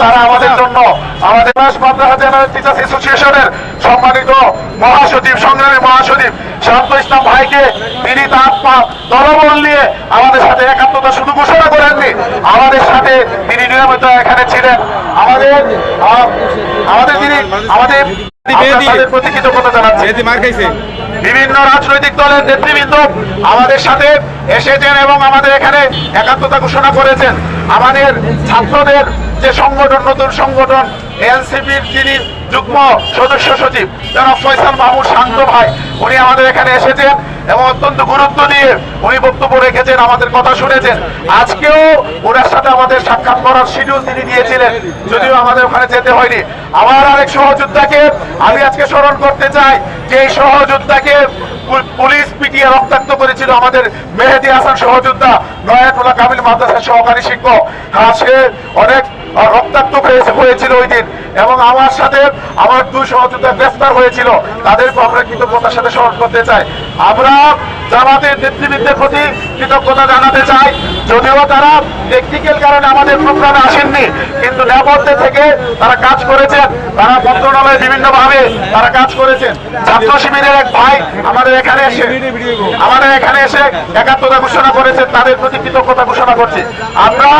তারা আমাদের জন্য আমাদের টিচার্স অ্যাসোসিয়েশনের সম্মানিত মহাসচিব সংগ্রামী মহাসচিব শান্ত ইসলাম ভাইকে তিনি তার দলবল নিয়ে আমাদের সাথে একাত্মতা শুধু ঘোষণা করেননি আমাদের সাথে তিনি নিয়মিত এখানে ছিলেন। আমাদের আমাদের তিনি আমাদের প্রতি কৃতজ্ঞতা জানাচ্ছি। যেহেতু মার খাইছে। বিভিন্ন রাজনৈতিক দলের নেতৃবৃন্দ আমাদের সাথে এসেছেন এবং আমাদের এখানে একাত্মতা ঘোষণা করেছেন। আমাদের ছাত্রদের যে সংগঠন, নতুন সংগঠন, এনসিপির যিনি যুগ্ম সদস্য সচিব, জনাব ফয়সাল মাহমুদ শান্ত ভাই, উনি আমাদের এখানে এসেছেন এবং অত্যন্ত গুরুত্ব দিয়ে উনি বক্তব্য রেখেছেন, আমাদের কথা শুনেছেন। আজকেও ওনার সাথে আমাদের সাক্ষাৎ করার শিডিউল তিনি দিয়েছিলেন, যদিও আমাদের ওখানে যেতে হয়নি। আমার আরেক সহযোদ্ধাকে আমি আজকে স্মরণ করতে চাই, যে এই সহযোদ্ধাকে পুলিশ পিটিয়ে রক্তাক্ত করেছিল আমাদের মেহেদি হাসান সহযোদ্ধা নয়াটোলা কামিল মাদ্রাসার সহকারী শিক্ষক। সে অনেক রক্তাক্ত হয়েছিল ওই দিন। এবং আমার সাথে আমার দুই সহযোদ্ধা গ্রেফতার হয়েছিল। তাদেরকে আমরা কৃতজ্ঞতার সাথে স্মরণ করতে চাই। আমরা জামাতের নেতৃবৃন্দের প্রতি কৃতজ্ঞতা জানাতে চাই। যদিও তারা টেকনিক্যাল কারণে আমাদের প্রোগ্রামে আসেননি, কিন্তু নেপথ্যে থেকে তারা কাজ করেছেন। তারা মন্ত্রণালয়ে বিভিন্ন ভাবে তারা কাজ করেছেন। ছাত্র শিবিরের এক ভাই আমাদের এখানে এসে, আমাদের এখানে এসে একাত্মতা ঘোষণা করেছেন। তাদের প্রতি কৃতজ্ঞতা ঘোষণা করছি। আমরা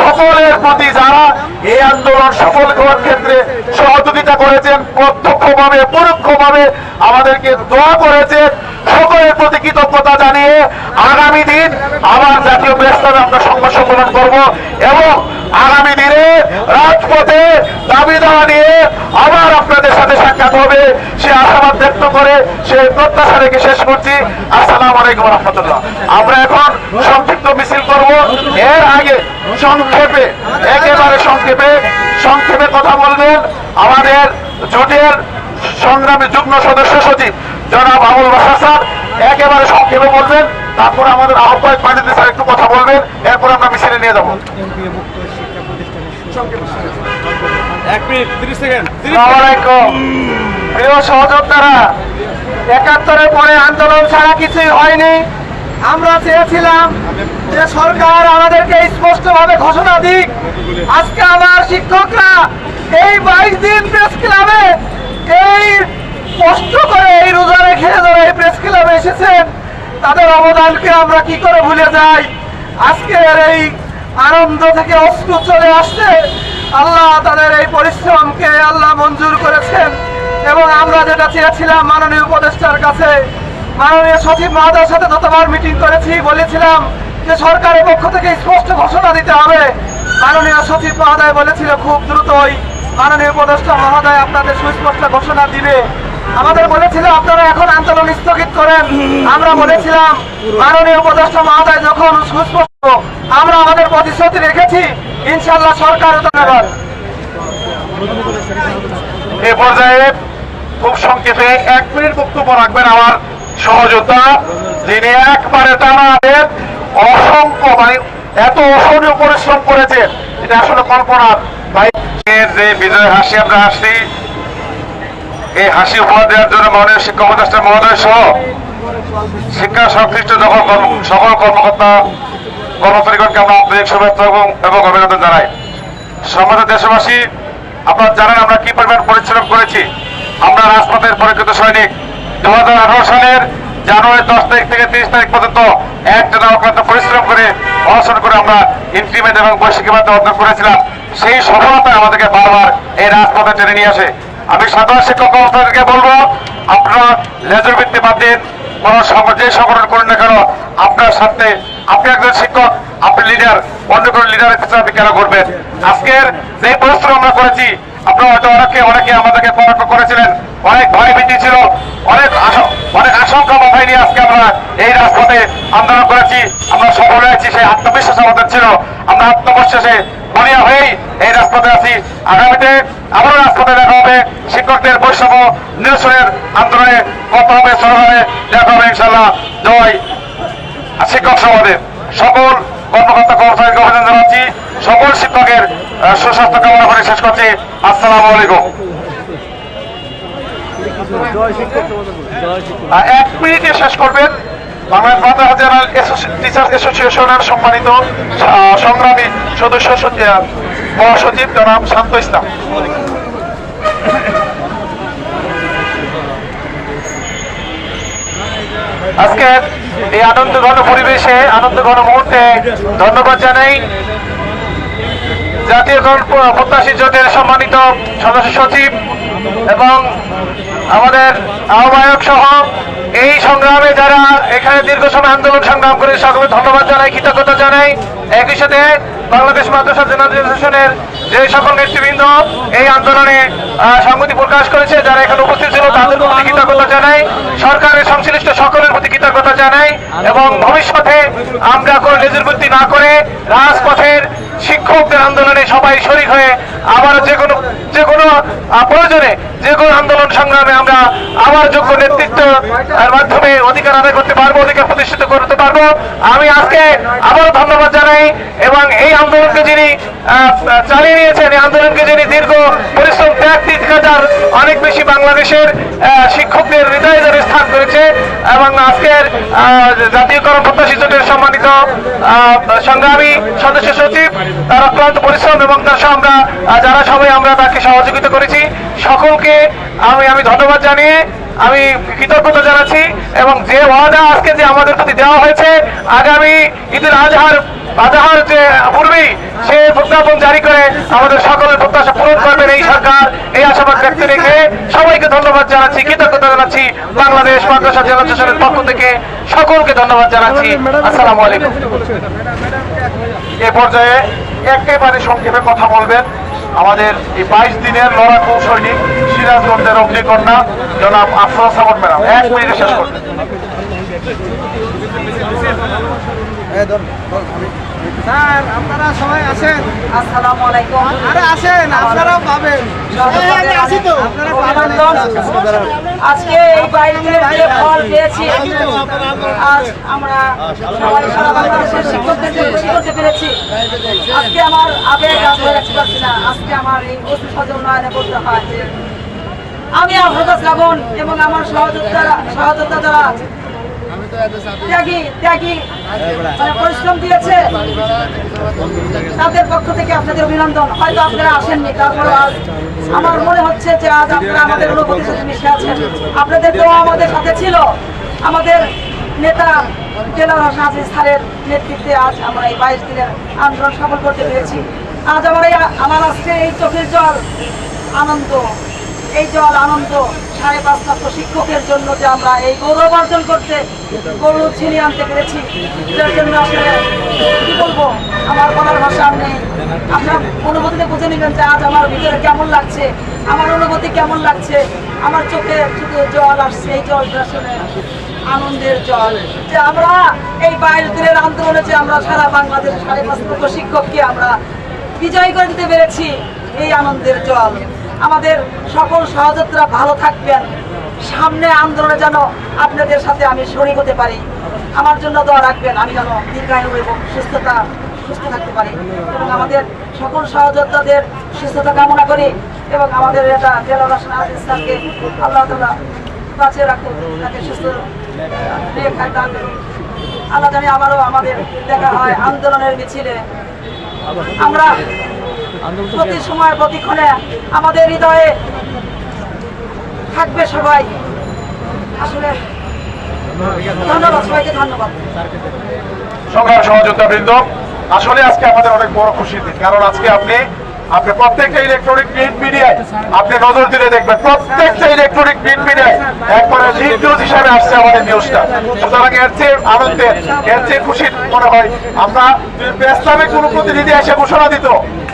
সকলের প্রতি যারা এই আন্দোলন সফল করার ক্ষেত্রে সহযোগিতা করেছেন প্রত্যক্ষভাবে পরোক্ষভাবে আমাদেরকে দোয়া করেছেন। সকলের প্রতি কৃতজ্ঞতা জানিয়ে আগামী দিন আবার জাতীয় প্রেসক্লাবে আমরা সংবাদ সম্মেলন করব এবং আগামী দিনে রাজপথে দাবি দেওয়া নিয়ে আবার আপনাদের সাথে সাক্ষাৎ হবে। সে আশাবাদ ব্যক্ত করে, সে প্রত্যাশা রেখে শেষ করছি। আসসালাম আলাইকুম রহমতুল্লাহ। আমরা এখন সংক্ষিপ্ত মিছিল করব। এর আগে সংক্ষেপে, একেবারে সংক্ষেপে সংক্ষেপে কথা বলবেন আমাদের জোটের সংগ্রামী যুগ্ম সদস্য সচিব জনাব আবুল বাসার স্যার একেবারে সংক্ষেপে বলবেন তারপরে আমাদের আহ্বায়ক পানিতে স্যার একটু কথা বলবেন এরপর আমরা মিছিলে নিয়ে যাব। এক মিনিট তিরিশ সেকেন্ড আসসালামাইকুম প্রিয় সহযোদ্ধারা একাত্তরের পরে আন্দোলন ছাড়া কিছুই হয়নি। আমরা চেয়েছিলাম যে সরকার আমাদেরকে স্পষ্টভাবে ঘোষণা দিক। আজকে আমার শিক্ষকরা এই বাইশ দিন প্রেস ক্লাবে এই কষ্ট করে এই রোজা রেখে যারা এই প্রেস ক্লাবে এসেছেন, তাদের অবদানকে আমরা কি করে ভুলে যাই? আজকের এই আনন্দ থেকে অশ্রু চলে আসছে। আল্লাহ তাদের এই পরিশ্রমকে আল্লাহ মঞ্জুর করেছেন এবং আমরা যেটা চেয়েছিলাম মাননীয় উপদেষ্টার কাছে, মাননীয় সচিব মহোদয়ের সাথে যতবার মিটিং করেছি, বলেছিলাম যে সরকারের পক্ষ থেকে স্পষ্ট ঘোষণা দিতে হবে। মাননীয় সচিব মহোদয় বলেছিল খুব দ্রুতই। মাননীয় উপদেষ্টা মহোদয় আপনাদের সুস্পষ্ট ঘোষণা দিবে। আমাদের বলেছিল আপনারা এখন আন্দোলন স্থগিত করেন। আমরা বলেছিলাম, মাননীয় উপদেষ্টা মহোদয় যখন সুস্পষ্ট আমরা আমাদের প্রতিশ্রুতি রেখেছি ইনশাল্লাহ সরকার ধন্যবাদ এ পর্যায়ে খুব সংক্ষেপে এক মিনিট বক্তব্য রাখবেন আমার সহযোদ্ধা, যিনি একবারে টানা অসংখ্য মানে এত অসহনীয় পরিশ্রম করেছেন। এটা আসলে কল্পনার ভাই যে বিজয় হাসি আমরা হাসি এই হাসি উপহার দেওয়ার জন্য মাননীয় শিক্ষা উপদেষ্টা মহোদয় সহ শিক্ষা সংশ্লিষ্ট সকল সকল কর্মকর্তা, কর্মচারীগণকে আমরা আন্তরিক শুভেচ্ছা এবং এবং অভিনন্দন জানাই। সমাজের দেশবাসী, আপনারা জানেন আমরা কি পরিমাণ পরিশ্রম করেছি। আমরা রাজপথের পরিচিত সৈনিক। দু হাজার আঠারো সালের জানুয়ারি দশ তারিখ থেকে তিরিশ তারিখ পর্যন্ত এক টানা অক্লান্ত পরিশ্রম করে অনশন করে আমরা ইনক্রিমেন্ট এবং বৈশ্বিক অর্জন করেছিলাম। সেই সফলতা আমাদেরকে বারবার এই রাজপথে টেনে নিয়ে আসে। আমি সাধারণ শিক্ষক কর্মচারীদেরকে বলব, আপনারা লেজর বৃত্তি বাদ দিন কোন যে সংগঠন করুন না কেন, আপনার সাথে আপনি একজন শিক্ষক, আপনি লিডার, অন্য কোনো লিডারের পিছনে আপনি কেন করবেন আজকের যে পরিশ্রম আমরা করেছি, আপনারা হয়তো অনেকে অনেকে আমাদেরকে পরাক্ষ করেছিলেন, অনেক ভয় ভীতি ছিল, অনেক অনেক আশঙ্কা মাথায় নিয়ে আজকে আমরা এই রাজপথে আন্দোলন করেছি, আমরা সফল হয়েছি, সেই আত্মবিশ্বাস আমাদের ছিল, আমরা আত্মবিশ্বাসে বলিয়া হয়েই এই রাজপথে আছি। আগামীতে আবারও রাজপথে দেখা হবে শিক্ষকদের বৈষম্য নিরসনের আন্দোলনে কত হবে সর হবে দেখা হবে ইনশাল্লাহ জয় শিক্ষক সমাজের। সকল কর্মকর্তা কর্মচারীকে অভিনন্দন জানাচ্ছি। সকল শিক্ষকের সুস্বাস্থ্য কামনা করে শেষ করছি। আসসালামু আলাইকুম। এক মিনিটে শেষ করবেন। বাংলাদেশ জেনারেল অ্যাসোসিয়েশনের সম্মানিত সংগ্রামী সদস্য মহাসচিব জনাব শান্ত ইসলাম। আজকে এই আনন্দ ঘন পরিবেশে আনন্দ ঘন মুহূর্তে ধন্যবাদ জানাই জাতীয় প্রত্যাশী জোটের সম্মানিত সদস্য সচিব এবং আমাদের আহ্বায়ক সহ এই সংগ্রামে যারা এখানে দীর্ঘ সময় আন্দোলন সংগ্রাম করে সকলে ধন্যবাদ জানাই, কৃতজ্ঞতা জানাই। একই সাথে বাংলাদেশ মাদ্রাসা জেনারেশনের যে সকল নেতৃবৃন্দ এই আন্দোলনে সংগতি প্রকাশ করেছে, যারা এখানে উপস্থিত ছিল, তাদের প্রতি কৃতজ্ঞতা জানাই, সরকারের সংশ্লিষ্ট সকলের প্রতি কৃতজ্ঞতা জানাই, এবং ভবিষ্যতে আমরা কোনো লেজুরবৃত্তি না করে রাজপথের শিক্ষকদের আন্দোলনে সবাই শরিক হয়ে আবার যে কোনো যে কোনো প্রয়োজনে যে কোনো আন্দোলন সংগ্রামে আমরা আবার যোগ্য নেতৃত্ব মাধ্যমে অধিকার আদায় করতে পারব, অধিকার প্রতিষ্ঠিত করতে পারব। আমি আজকে আবার ধন্যবাদ জানাই, এবং এই আন্দোলনকে যিনি চালিয়ে নিয়েছেন এই আন্দোলনকে যিনি দীর্ঘ পরিশ্রম ত্যাগ তিরকাজার অনেক বেশি বাংলাদেশের শিক্ষকদের হৃদয়ে যারা স্থান করেছে এবং আজকের আহ, জাতীয়করণ প্রত্যাশী জোটের সম্মানিত সংগ্রামী সদস্য সচিব তার অক্লান্ত পরিশ্রম এবং তার আমরা যারা সবাই আমরা তাকে সহযোগিতা করেছি সকলকে আমি আমি ধন্যবাদ জানিয়ে আমি কৃতজ্ঞতা জানাচ্ছি এবং যে ওয়াদা আজকে যে আমাদের প্রতি দেওয়া হয়েছে আগামী ঈদুল আজহার আজহার যে পূর্বেই সে প্রজ্ঞাপন জারি করে, আমাদের সকলের প্রত্যাশা পূরণ করবেন এই সরকার। এই আশাবাদ ব্যক্ত রেখে সবাইকে ধন্যবাদ জানাচ্ছি, কৃতজ্ঞতা জানাচ্ছি বাংলাদেশ মাদ্রাসা জেলা প্রশাসনের পক্ষ থেকে। সকলকে ধন্যবাদ জানাচ্ছি। আসসালামু আলাইকুম। এ পর্যায়ে একেবারে সংক্ষেপে কথা বলবেন আমাদের এই বাইশ দিনের লড়াকু সৈনিক সিরাজগঞ্জের অগ্নিকন্যা, জনাব আফরোজ সামন ম্যাডাম। এক মিনিটে শেষ করবেন। স্যার আপনারা সবাই আসেন আসসালামু আলাইকুম। আরে আসেন আপনারাও পাবেন। আপনারা অভিনন্দন। আজকে এই যে ফল পেয়েছি আজ আমরা সবাই সারা বাংলাদেশের শিক্ষকদের খুশি করতে পেরেছি। আজকে আমার আবেগ আজ রাখতে পারছি না। আজকে আমার এই নয়নে বলতে হয়। আমি শ্রাবণ এবং আমার সহযোগিতা সহযোদ্ধা যারা ত্যাগী ত্যাগী। পরিশ্রম দিয়েছে। তাদের পক্ষ থেকে আপনাদের অভিনন্দন। হয়তো আপনারা আসেননি তারপর আজ আমার মনে হচ্ছে যে আজ আপনারা আমাদের অনুভূতির সাথে মিশে আছেন। আপনাদের আমাদের সাথে ছিল। আমাদের নেতা জেলা স্যারের নেতৃত্বে আজ আমরা এই বাইশ দিনের আন্দোলন সফল করতে পেরেছি। আজ আমার এই আমার আজকে এই চোখের জল আনন্দ। এই জল আনন্দ। সাড়ে পাঁচ লক্ষ শিক্ষকের জন্য যে আমরা এই গৌরব অর্জন করতে গৌরব ছিনিয়ে আনতে পেরেছি যার জন্য আসলে কি বলব? আমার বলার ভাষা নেই আপনার অনুভূতিতে বুঝে নেবেন যে আজ আমার ভিতরে কেমন লাগছে, আমার অনুভূতি কেমন লাগছে, আমার চোখে শুধু জল আসছে, এই জলটা আসলে আনন্দের জল। যে আমরা এই বাইশ দিনের আন্দোলনে যে আমরা সারা বাংলাদেশ সাড়ে পাঁচ লক্ষ শিক্ষককে আমরা বিজয় করে দিতে পেরেছি, এই আনন্দের জল। আমাদের সকল সহযোদ্ধারা ভালো থাকবেন। সামনে আন্দোলনে যেন আপনাদের সাথে আমি শরীর হতে পারি। আমার জন্য দোয়া রাখবেন, আমি যেন দীর্ঘায়ু এবং সুস্থতা, সুস্থ থাকতে পারি। এবং আমাদের সকল সহযোদ্ধাদের সুস্থতা কামনা করি এবং আমাদের এটা জেলা রসনা ইসলামকে আল্লাহ তালা বাঁচিয়ে রাখুন তাকে সুস্থ আল্লাহ জানি আবারও আমাদের দেখা হয় আন্দোলনের মিছিলে। আমরা প্রতি সময় প্রতিক্ষণে আমাদের হৃদয়ে থাকবে সবাই। আসলে ধন্যবাদ সবাইকে ধন্যবাদ। সংগ্রাম সহযোদ্ধা বৃন্দ আসলে আজকে আমাদের অনেক বড় খুশি দিন কারণ আজকে আপনি আপনি প্রত্যেকটা ইলেকট্রনিক প্রিন্ট মিডিয়ায় আপনি নজর দিলে দেখবেন, প্রত্যেকটা ইলেকট্রনিক প্রিন্ট মিডিয়ায় একবারে লিড নিউজ হিসাবে আসছে আমাদের নিউজটা সুতরাং এর চেয়ে আনন্দের এর চেয়ে খুশির মনে হয়, আমরা ইসলামের কোন প্রতিনিধি এসে ঘোষণা দিত।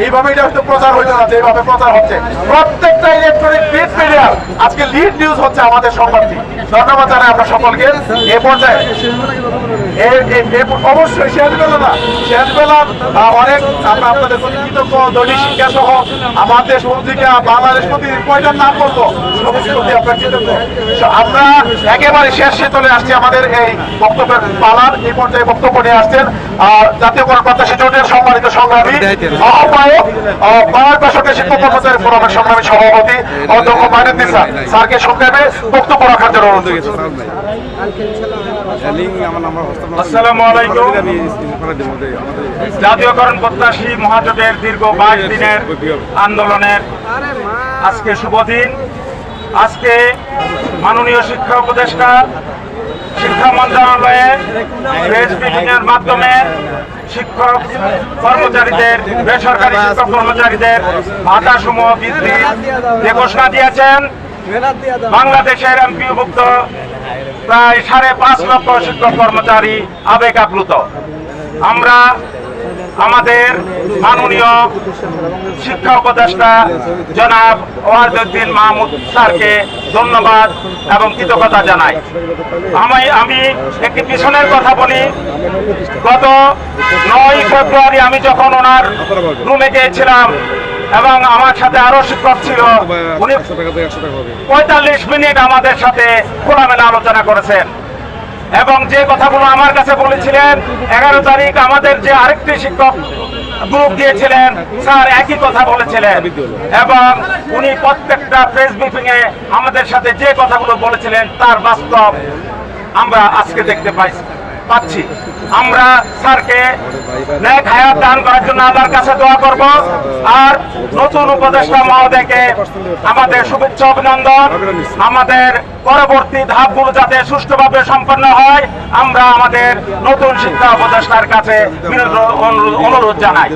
এইভাবে এটা হয়তো প্রচার হইতো না, যেভাবে প্রচার হচ্ছে। প্রত্যেকটা ইলেকট্রনিক প্রিন্ট আজকে লিড নিউজ হচ্ছে আমাদের সংবাদটি। ধন্যবাদ জানাই আমরা সকলকে। এ পর্যায়ে এ- এ- এ- অবশ্যই শেষ বেলা না শেষ অনেক। আমরা আপনাদের প্রতি কৃতজ্ঞ দৈনিক শিক্ষা সহ আমাদের পত্রিকা বাংলাদেশ প্রতিদিন কয়টার নাম বলব? সমস্ত আপনার কৃতজ্ঞ। আমরা একেবারে শেষে চলে আসছি আমাদের এই বক্তব্যের পালার। এই পর্যায়ে বক্তব্য নিয়ে আসছেন জাতীয় কর প্রত্যাশী জোটের সম্মানিত সংগ্রামী আহ্বায়ক বাংলার শিক্ষক কর্মচারী ফোরামের সংগ্রামী সভাপতি মাইনুদ্দিন স্যার স্যারকে সংক্ষেপে বক্তব্য রাখার জন্য অনুরোধ জাতীয়করণ প্রত্যাশী মহাজোটের দীর্ঘ বাইশ দিনের আন্দোলনের আজকে শুভ দিন। আজকে মাননীয় শিক্ষা উপদেষ্টা, শিক্ষা মন্ত্রণালয়ে প্রেস এর মাধ্যমে শিক্ষক কর্মচারীদের বেসরকারি শিক্ষক কর্মচারীদের ভাতা সমূহ বৃদ্ধি যে ঘোষণা দিয়েছেন বাংলাদেশের এমপি ভুক্ত বাংলাদেশের এমপিভুক্ত প্রায় সাড়ে পাঁচ লক্ষ শিক্ষক কর্মচারী আবেগ আপ্লুত। আমরা আমাদের মাননীয় শিক্ষা উপদেষ্টা জনাব ওয়াজউদ্দিন মাহমুদ স্যারকে ধন্যবাদ এবং কৃতজ্ঞতা জানাই। আমি আমি একটি পিছনের কথা বলি। গত নয় ফেব্রুয়ারি আমি যখন ওনার রুমে গিয়েছিলাম এবং আমার সাথে আরও শিক্ষক ছিল উনি পঁয়তাল্লিশ মিনিট আমাদের সাথে খোলামেলা আলোচনা করেছেন। এবং যে কথাগুলো আমার কাছে বলেছিলেন, এগারো তারিখ আমাদের যে আরেকটি শিক্ষক গ্রুপ দিয়েছিলেন, স্যার একই কথা বলেছিলেন। এবং উনি প্রত্যেকটা প্রেস ব্রিফিং এ আমাদের সাথে যে কথাগুলো বলেছিলেন, তার বাস্তব আমরা আজকে দেখতে পাই পাচ্ছি। আমরা স্যারকে ন্যাক হায়াত দান করার জন্য আল্লাহর কাছে দোয়া করব। আর নতুন উপদেষ্টা মহোদয়কে আমাদের শুভেচ্ছা অভিনন্দন। আমাদের পরবর্তী ধাপগুলো যাতে সুষ্ঠুভাবে সম্পন্ন হয়, আমরা আমাদের নতুন শিক্ষা উপদেষ্টার কাছে অনুরোধ জানাই।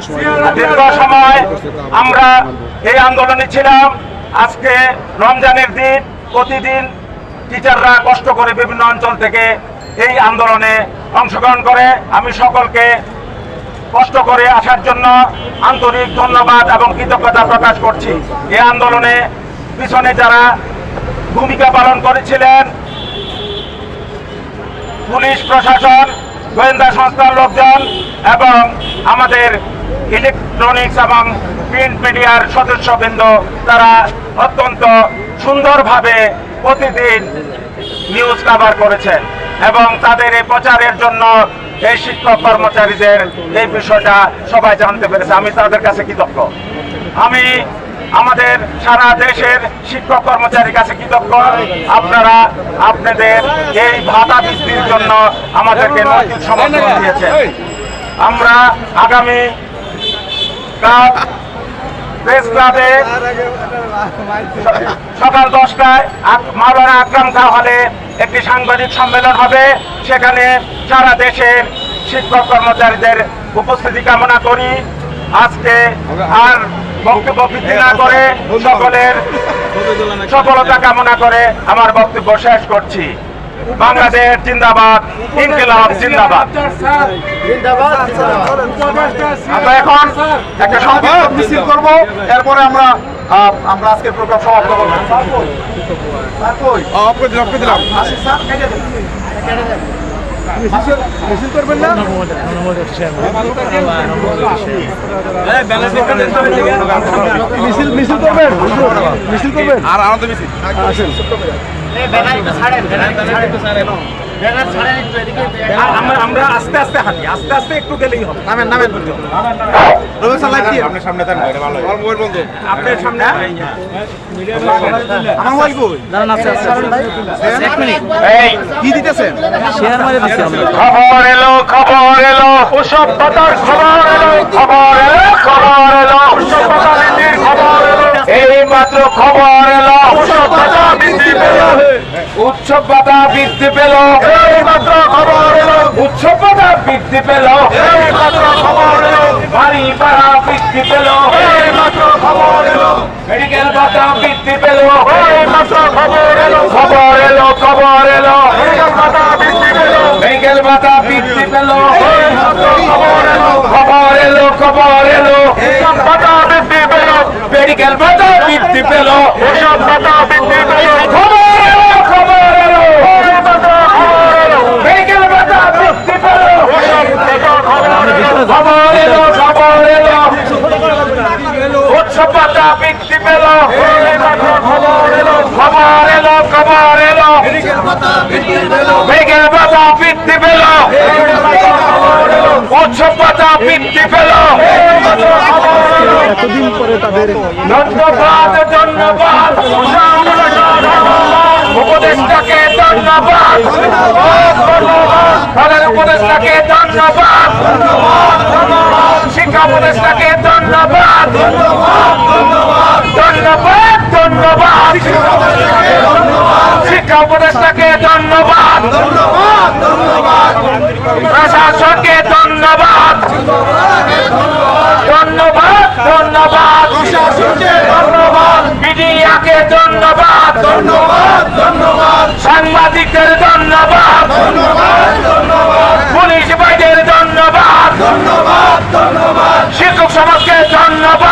দীর্ঘ সময় আমরা এই আন্দোলনে ছিলাম। আজকে রমজানের দিন প্রতিদিন টিচাররা কষ্ট করে বিভিন্ন অঞ্চল থেকে এই আন্দোলনে অংশগ্রহণ করে আমি সকলকে কষ্ট করে আসার জন্য আন্তরিক ধন্যবাদ এবং কৃতজ্ঞতা প্রকাশ করছি। এই আন্দোলনে পিছনে যারা ভূমিকা পালন করেছিলেন, পুলিশ, প্রশাসন, গোয়েন্দা সংস্থার লোকজন এবং আমাদের ইলেকট্রনিক্স এবং প্রিন্ট মিডিয়ার সদস্যবৃন্দ, তারা অত্যন্ত সুন্দরভাবে প্রতিদিন নিউজ কাভার করেছেন। এবং তাদের এই প্রচারের জন্য এই শিক্ষক কর্মচারীদের এই বিষয়টা সবাই জানতে পেরেছে। আমি তাদের কাছে কৃতজ্ঞ। আমি আমাদের সারা দেশের শিক্ষক কর্মচারীর কাছে কৃতজ্ঞ। আপনারা আপনাদের এই ভাতা বৃদ্ধির জন্য আমাদেরকে নৈতিক সমর্থন দিয়েছেন। আমরা আগামী কাল প্রেস ক্লাবে সকাল দশটায় মাওলানা আকরাম খা হলে একটি সাংবাদিক সম্মেলন হবে। সেখানে সারা দেশের শিক্ষক কর্মচারীদের উপস্থিতি কামনা করি। আজকে আর বক্তব্য বৃদ্ধি না করে সকলের সফলতা কামনা করে আমার বক্তব্য শেষ করছি। বাংলাদেশ জিন্দাবাদ ইনকিলাব জিন্দাবাদ। আমরা এখন একটা সংক্ষিপ্ত মিছিল করব এরপরে আমরা আমরা আজকের প্রোগ্রাম সমাপ্ত করব। মিছিল করবেন না মিছিল মিছিল করবেন? মিছিল করবেন? আর আনন্দ আর আমরা আমরা আস্তে আস্তে হাঁটি আস্তে আস্তে একটু গেলেই হবে। নামেন নামেন। রবি স্যার লাইভ দিয়ে আপনার সামনে আমার মোবাইল বন্ধ। আপনার সামনে? আমার মোবাইল কই এই কি দিতেছেন? খবর এলো খবর এলো। ওসব পাতার খবর এলো খবর এলো খবর এলো। ওসব পাতা খবর এলো। এই মাত্র খবর এলো। ওসব পাতা বৃদ্ধি পেল। উৎসব পাতা বৃদ্ধি পেল। এই মাত্র খবর এলো। উৎসব পাতা বৃদ্ধি পেল। এই মাত্র খবর এলো বাড়ি ভাড়া বৃদ্ধি পেল এই মাত্র খবর এলো মেডিকেল ভাতা বৃদ্ধি পেল এই মাত্র খবর এলো খবর এলো খবর এলো। মেডিকেল ভাতা বৃদ্ধি পেল। খবর এলো খবর এলো। মেডিকেল ভাতা বৃদ্ধি পেল। এসব ভাতা বৃদ্ধি পেল। খবর এলো খবর এলো। মেডিকেল ভাতা বৃদ্ধি পেল। খবর এলো খবর এলো। উৎসব ভাতা বৃদ্ধি পেল। খবর এলো খবর এলো। মেঘের ভাতা বৃদ্ধি পেল। উৎসব বৃদ্ধি পেল। এতদিন পরে তাদের ধন্যবাদ ধন্যবাদ। উপদেষ্টাকে ধন্যবাদ। প্রধান উপদেষ্টাকে ধন্যবাদ। শিক্ষা উপদেষ্টাকে ধন্যবাদ। ধন্যবাদ ধন্যবাদ। শিক্ষা উপদেষ্টাকে ধন্যবাদ। প্রশাসনকে ধন্যবাদ। ধন্যবাদ ধন্যবাদ। ধন্যবাদ। মিডিয়াকে ধন্যবাদ। ধন্যবাদ সাংবাদিকদের ধন্যবাদ। পুলিশ বাইদের ধন্যবাদ। ধন্যবাদ ধন্যবাদ। শিক্ষক সমাজকে ধন্যবাদ।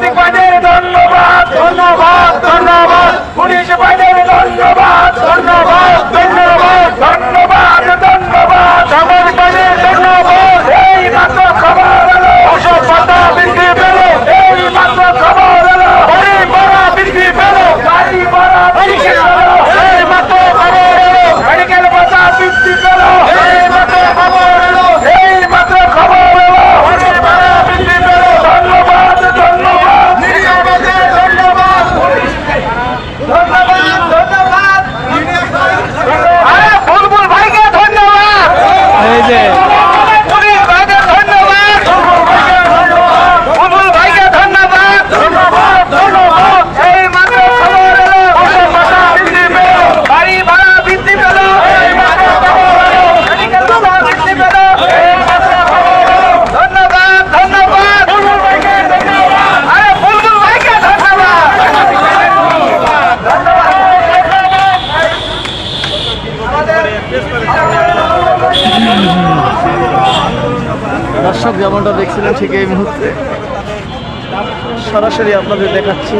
সত্যিকার সরাসরি আপনাদের দেখাচ্ছি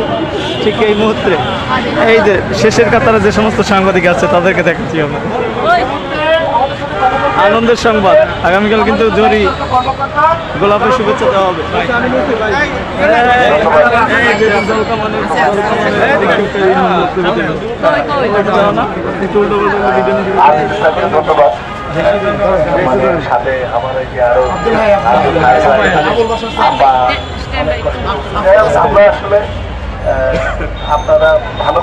ঠিক এই মুহূর্তে এই যে শেষের কাতারে যে সমস্ত সাংবাদিক আছে তাদেরকে দেখাচ্ছি আমরা আনন্দের সংবাদ আগামীকাল কিন্তু জরি গোলাপের শুভেচ্ছা দেওয়া হবে সাথে আমার আরও আমরা আসলে আপনারা ভালো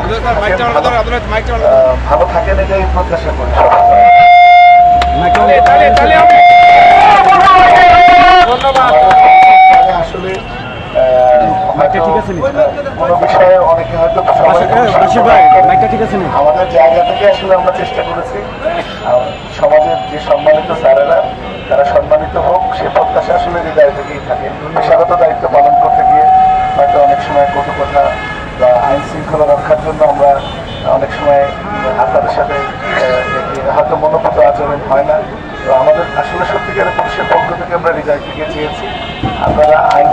ভালো থাকেন এটাই প্রত্যাশা করি আসলে কোনো বিষয়ে অনেকে হয়তো আমাদের জায়গা থেকে আসলে আমরা চেষ্টা করেছি। সমাজের যে সম্মানিত স্যারেরা তারা সম্মানিত হোক, সে প্রত্যাশা আসলে থাকে। দায়িত্ব পালন করতে গিয়ে হয়তো অনেক সময় কটু বা আইন শৃঙ্খলা রক্ষার জন্য আমরা অনেক সময় আপনাদের সাথে হয়তো মনোভূত আচরণ হয় না। তো আমাদের আসলে সত্যিকারের পুলিশের পক্ষ থেকে আমরা রিজাইন থেকে চেয়েছি। আপনারা আইন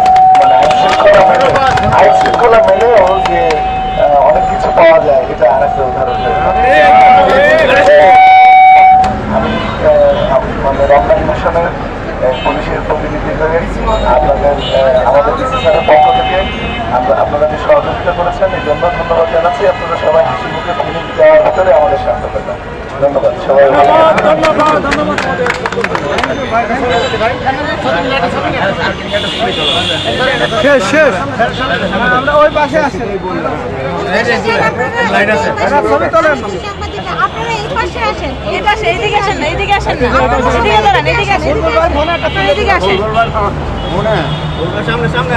দাঁড়ান এদিকে আসেন আপনারা পাশে আসেন। সামনে সামনে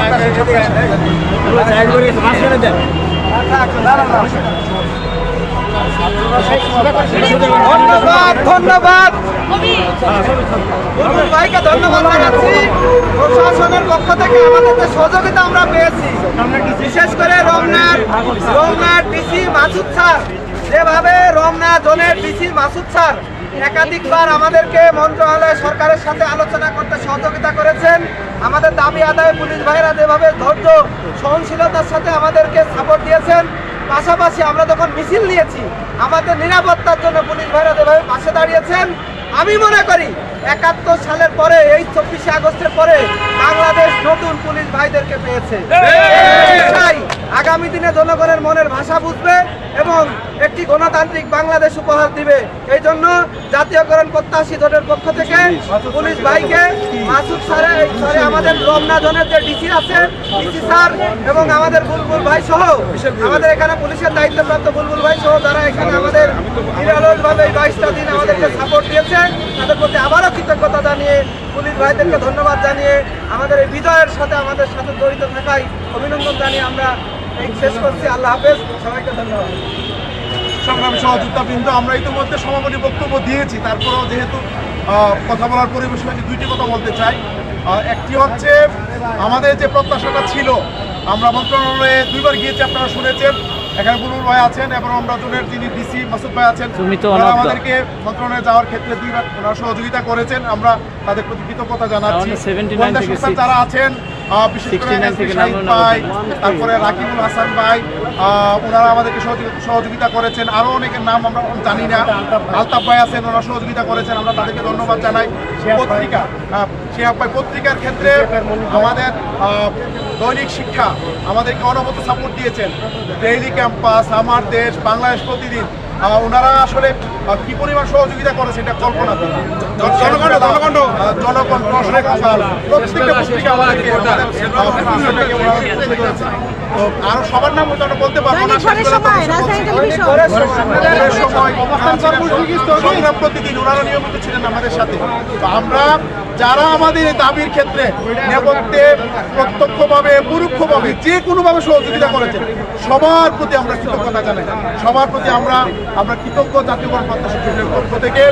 সাইড করে মাঝখানে দেন। ধন্যবাদ ধন্যবাদ। ভাইকে ধন্যবাদ জানাচ্ছি। প্রশাসনের পক্ষ থেকে আমাদের সহযোগিতা আমরা পেয়েছি, বিশেষ করে রমনার রমনার ডিসি মাসুদ স্যার। যেভাবে রমনা জোনের ডিসি মাসুদ স্যার একাধিকবার আমাদেরকে মন্ত্রণালয় সরকারের সাথে আলোচনা করতে সহযোগিতা করেছেন। আমাদের দাবি আদায়ে পুলিশ ভাইরা যেভাবে ধৈর্য সহনশীলতার সাথে আমাদেরকে সাপোর্ট দিয়েছেন পাশাপাশি আমরা যখন মিছিল নিয়েছি আমাদের নিরাপত্তার জন্য পুলিশ ভাইরা যেভাবে পাশে দাঁড়িয়েছেন আমি মনে করি একাত্তর সালের পরে এই চব্বিশে আগস্টের পরে বাংলাদেশ নতুন পুলিশ ভাইদেরকে পেয়েছে। আগামী দিনে জনগণের মনের ভাষা বুঝবে এবং একটি গণতান্ত্রিক বাংলাদেশ উপহার দিবে। এই জন্য জাতীয়করণ প্রত্যাশী দলের পক্ষ থেকে পুলিশ ভাইকে মাসুদ স্যারে স্যারে আমাদের রমনা জনের যে ডিসি আছে, ডিসি স্যার এবং আমাদের বুলবুল ভাই সহ, আমাদের এখানে পুলিশের দায়িত্বপ্রাপ্ত বুলবুল ভাই সহ যারা এখানে আমাদের নিরলসভাবে এই বাইশটা দিন আমাদেরকে সাপোর্ট দিয়েছে, তাদের প্রতি আবারও কৃতজ্ঞতা জানিয়ে পুলিশ ভাইদেরকে ধন্যবাদ জানিয়ে আমাদের এই বিজয়ের সাথে আমাদের সাথে জড়িত থাকায় অভিনন্দন জানিয়ে আমরা শেষ করছি। আল্লাহ হাফেজ। সবাইকে ধন্যবাদ। সংগ্রামী সহযোগিতা বৃন্দ আমরা ইতিমধ্যে সমাপনী বক্তব্য দিয়েছি। তারপরেও যেহেতু কথা বলার পরিবেশ হয়েছে দুইটি কথা বলতে চাই। একটি হচ্ছে আমাদের যে প্রত্যাশাটা ছিল আমরা মন্ত্রণালয়ে দুইবার গিয়েছি আপনারা শুনেছেন। এখানে বুলুল ভাই আছেন এবং আমরা জোনের যিনি ডিসি মাসুদ ভাই আছেন ওনারা আমাদেরকে মন্ত্রণালয়ে যাওয়ার ক্ষেত্রে দুইবার সহযোগিতা করেছেন। আমরা তাদের প্রতি কৃতজ্ঞতা জানাচ্ছি। আমাদের 79 গোয়েন্দা থেকে সংস্থার যারা আছেন বিশেষ করে 69 NSP থেকে শাহিদ নামলো না ভাই তারপরে রাকিবুল হাসান ভাই ওনারা আমাদেরকে সহযোগিতা করেছেন। আরও অনেকের নাম আমরা জানি না। আলতাফ ভাই আছেন ওনারা সহযোগিতা করেছেন। আমরা তাদেরকে ধন্যবাদ জানাই। পত্রিকা শিহাব ভাই পত্রিকার ক্ষেত্রে আমাদের আহ, দৈনিক শিক্ষা আমাদেরকে অনবত সাপোর্ট দিয়েছেন। ডেইলি ক্যাম্পাস আমার দেশ বাংলাদেশ প্রতিদিন। ওনারা আসলে কি পরিমাণ সহযোগিতা করেছে এটা কল্পনা জনগণ জনগণ প্রত্যেকটা পত্রিকা আমাদেরকে। তো আরও সবার নাম বলতে পারব না সময় রাজধানী টেলিভিশন ওনারা ছিলেন সংগ্রাম প্রতিদিন ওনারা নিয়মিত ছিলেন আমাদের সাথে। তো আমরা যারা আমাদের দাবির ক্ষেত্রে নেপথ্যে প্রত্যক্ষভাবে পরোক্ষভাবে যে কোনোভাবে সহযোগিতা করেছেন সবার প্রতি আমরা কৃতজ্ঞতা জানাই। সবার প্রতি আমরা আমরা কৃতজ্ঞ প্রত্যাশী জোটের পক্ষ থেকে।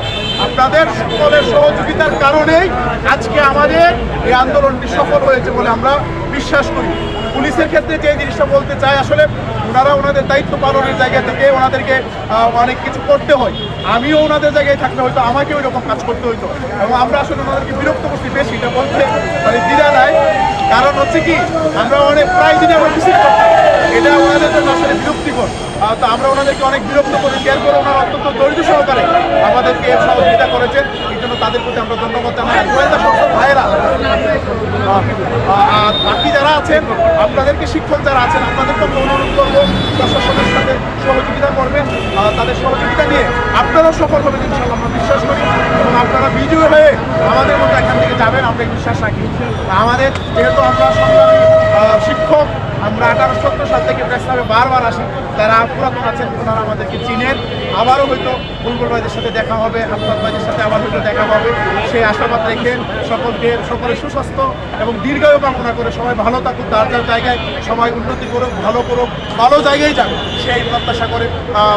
আপনাদের সকলের সহযোগিতার কারণেই আজকে আমাদের এই আন্দোলনটি সফল হয়েছে বলে আমরা বিশ্বাস করি। পুলিশের ক্ষেত্রে যে জিনিসটা বলতে চাই, আসলে ওনারা ওনাদের দায়িত্ব পালনের জায়গা থেকে ওনাদেরকে অনেক কিছু করতে হয়। আমিও ওনাদের জায়গায় থাকতে হয়তো আমাকে ওই রকম কাজ করতে হইতো। এবং আমরা আসলে ওনাদেরকে বিরক্ত করছি বেশি, এটা বলতে মানে দ্বিধা কারণ হচ্ছে কি, আমরা অনেক প্রায় দিনে আমরা মিছিল করতাম। এটা ওনাদের জন্য আসলে বিরক্তিকর। তো আমরা ওনাদেরকে অনেক বিরক্ত করি। এর করে ওনারা অত্যন্ত দরিদ্র সহকারে আমাদেরকে সহযোগিতা করেছেন। এই জন্য তাদের প্রতি আমরা ধন্যবাদ জানাই। গোয়েন্দা আর বাকি যারা আছেন, আপনাদেরকে শিক্ষক যারা আছেন, আপনাদেরকে অনুরোধ করব, প্রশাসনের সাথে সহযোগিতা করবেন। তাদের সহযোগিতা নিয়ে আপনারাও সফল হবেন ইনশাল্লাহ আমরা বিশ্বাস করি। এবং আপনারা বিজয় হয়ে আমাদের মতো এখান থেকে যাবেন, আমরা বিশ্বাস রাখি। আমাদের যেহেতু আমরা সংগ্রামী শিক্ষক, আমরা আঠারো, সত্তর সাল থেকে প্রেস বারবার আসি তারা পুরাতন আছেন, ওনারা আমাদেরকে চিনেন। আবারও হয়তো বুলবুল ভাইদের সাথে দেখা হবে, আফতাব ভাইদের সাথে আবার হয়তো দেখা হবে। সেই আশাবাদ রেখে সকলকে, সকলে সুস্বাস্থ্য এবং দীর্ঘায়ু কামনা করে সবাই ভালো থাকুক তার যার জায়গায় সবাই উন্নতি করুক, ভালো করুক, ভালো জায়গায় যাক, সেই প্রত্যাশা করে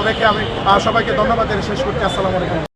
রেখে আমি সবাইকে ধন্যবাদ শেষ করছি। আসসালামু আলাইকুম।